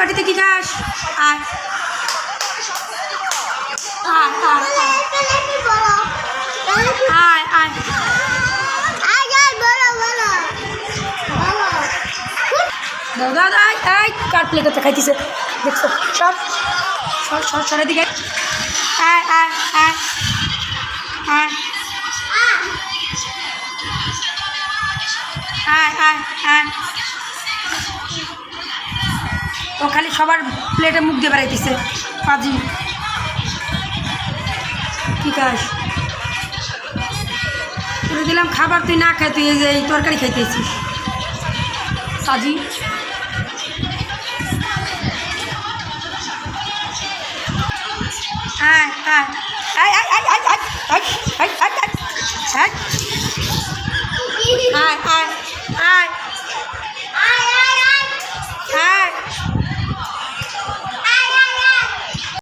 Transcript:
বাটিতে কি খাস আর আর এই দেখছ সব সব সব সরে দিকে ও খালি সবার প্লেটে মুখ দিয়ে বেড়াইতেছে। পাজি। কি খাস তুই দিলাম খাবার তুই না খাই তুই এই যে এই তরকারি খাইতেছিস। পাজি। হ্যাঁ হ্যাঁ হ্যাঁ হ্যাঁ হ্যাঁ আয় আয় আয় আয়।